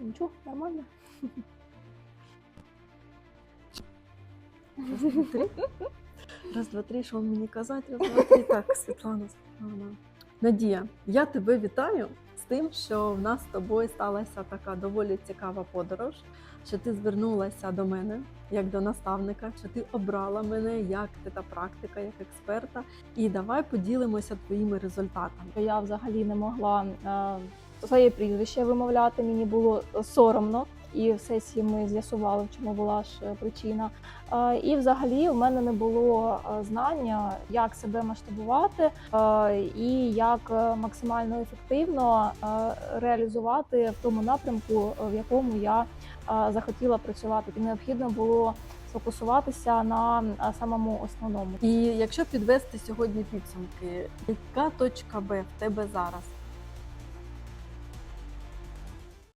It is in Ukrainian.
Нічого, нормально. Раз, два, три. Раз, два, три, що мені казати? Раз, два, три. Так, Світлана, Світлана. Надія, я тебе вітаю з тим, що в нас з тобою сталася така доволі цікава подорож, що ти звернулася до мене як до наставника, що ти обрала мене як та практика, як експерта. І давай поділимося твоїми результатами. Я взагалі не могла е, своє прізвище вимовляти, мені було соромно. І в сесії ми з'ясували, в чому була ж е, причина. Е, І взагалі в мене не було е, знання, як себе масштабувати е, і як е, максимально ефективно е, реалізувати в тому напрямку, в якому я е, захотіла працювати. І необхідно було сфокусуватися на е, самому основному. І якщо підвести сьогодні підсумки, яка точка Б в тебе зараз?